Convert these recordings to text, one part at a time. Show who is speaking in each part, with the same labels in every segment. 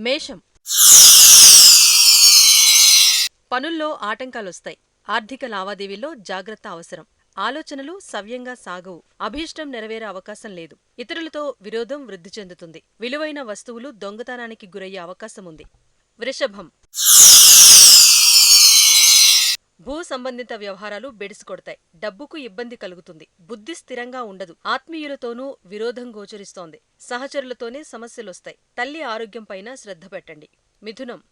Speaker 1: మేషం. పనుల్లో ఆటంకాలొస్తాయి. ఆర్థిక లావాదేవీల్లో జాగ్రత్త అవసరం. ఆలోచనలు సవ్యంగా సాగవు. అభీష్టం నెరవేరే అవకాశం లేదు. ఇతరులతో విరోధం వృద్ధి చెందుతుంది. విలువైన వస్తువులు దొంగతనానికి గురయ్యే అవకాశం ఉంది వృషభం. భూ సంబంధిత వ్యవహారాలు బెడిసికొడతాయి. డబ్బుకు ఇబ్బంది కలుగుతుంది. బుద్ధి స్థిరంగా ఉండదు. ఆత్మీయులతోనూ విరోధం గోచరిస్తోంది. సహచరులతోనే సమస్యలొస్తాయి. తల్లి ఆరోగ్యంపైన శ్రద్ధ పెట్టండి. మిథునం.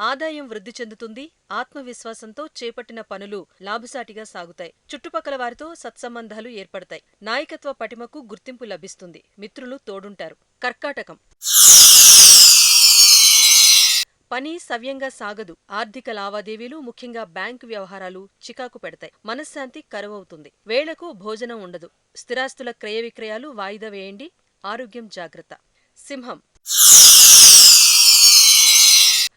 Speaker 1: ఆదాయం వృద్ధి చెందుతుంది. ఆత్మవిశ్వాసంతో చేపట్టిన పనులు లాభసాటిగా సాగుతాయి. చుట్టుపక్కల వారితో సత్సంబంధాలు ఏర్పడతాయి. నాయకత్వ పటిమకు గుర్తింపు లభిస్తుంది. మిత్రులు తోడుంటారు. కర్కాటకం. పని సవ్యంగా సాగదు. ఆర్థిక లావాదేవీలు ముఖ్యంగా బ్యాంకు వ్యవహారాలు చికాకు పెడతాయి. మనశ్శాంతి కరువవుతుంది. వేళకు భోజనం ఉండదు. స్థిరాస్తుల క్రయ విక్రయాలు వాయిదా వేయండి. ఆరోగ్యం జాగ్రత్త. సింహం.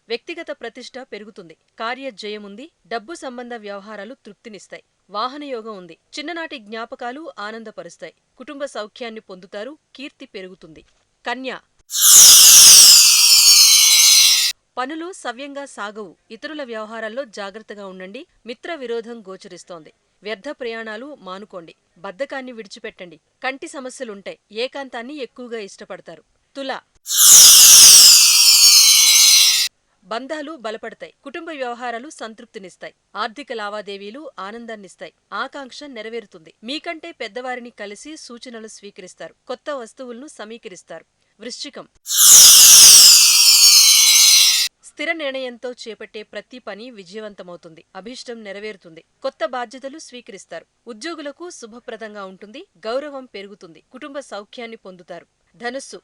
Speaker 1: వ్యక్తిగత ప్రతిష్ట పెరుగుతుంది. కార్యజయముంది డబ్బు సంబంధ వ్యవహారాలు తృప్తినిస్తాయి. వాహనయోగం ఉంది. చిన్ననాటి జ్ఞాపకాలు ఆనందపరుస్తాయి. కుటుంబ సౌఖ్యాన్ని పొందుతారు. కీర్తి పెరుగుతుంది. కన్య. పనులు సవ్యంగా సాగవు. ఇతరుల వ్యవహారాల్లో జాగ్రత్తగా ఉండండి. మిత్ర విరోధం గోచరిస్తోంది. వ్యర్థ ప్రయాణాలు మానుకోండి. బద్ధకాన్ని విడిచిపెట్టండి. కంటి సమస్యలుంటాయి. ఏకాంతాన్ని ఎక్కువగా ఇష్టపడతారు. తుల బంధాలు బలపడతాయి. కుటుంబ వ్యవహారాలు సంతృప్తినిస్తాయి. ఆర్థిక లావాదేవీలు ఆనందాన్నిస్తాయి. ఆకాంక్ష నెరవేరుతుంది. మీకంటే పెద్దవారిని కలిసి సూచనలు స్వీకరిస్తారు. కొత్త వస్తువులను సమీకరిస్తారు. వృశ్చికం స్థిర నిర్ణయంతో చేపట్టే ప్రతి పని విజయవంతమవుతుంది. అభీష్టం నెరవేరుతుంది. కొత్త బాధ్యతలు స్వీకరిస్తారు. ఉద్యోగులకు శుభప్రదంగా ఉంటుంది. గౌరవం పెరుగుతుంది. కుటుంబ సౌఖ్యాన్ని పొందుతారు. ధనుస్సు.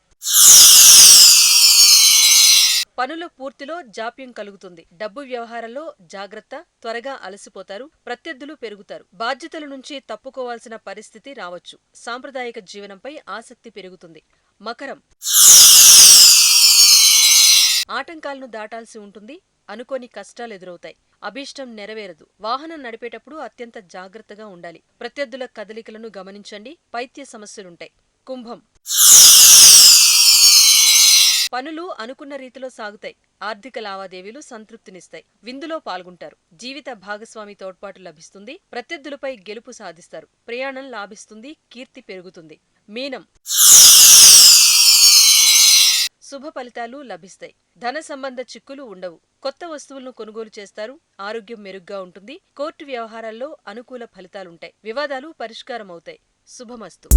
Speaker 1: పనుల పూర్తిలో జాప్యం కలుగుతుంది. డబ్బు వ్యవహారంలో జాగ్రత్త త్వరగా అలసిపోతారు. ప్రత్యర్థులు పెరుగుతారు. బాధ్యతల నుంచి తప్పుకోవాల్సిన పరిస్థితి రావచ్చు. సాంప్రదాయిక జీవనంపై ఆసక్తి పెరుగుతుంది. మకరం. ఆటంకాలను దాటాల్సి ఉంటుంది అనుకోని కష్టాలు ఎదురవుతాయి. అభీష్టం నెరవేరదు. వాహనం నడిపేటప్పుడు అత్యంత జాగ్రత్తగా ఉండాలి. ప్రత్యర్థుల కదలికలను గమనించండి. పైత్య సమస్యలుంటాయి. కుంభం. పనులు అనుకున్న రీతిలో సాగుతాయి. ఆర్థిక లావాదేవీలు సంతృప్తినిస్తాయి. విందులో పాల్గొంటారు. జీవిత భాగస్వామి తోడ్పాటు లభిస్తుంది. ప్రత్యర్థులపై గెలుపు సాధిస్తారు. ప్రయాణం లాభిస్తుంది. కీర్తి పెరుగుతుంది. మీనం. శుభ ఫలితాలు లభిస్తాయి. ధన సంబంధ చిక్కులు ఉండవు. కొత్త వస్తువులను కొనుగోలు చేస్తారు. ఆరోగ్యం మెరుగ్గా ఉంటుంది. కోర్టు వ్యవహారాల్లో అనుకూల ఫలితాలుంటాయి. వివాదాలు పరిష్కారమవుతాయి. శుభమస్తు.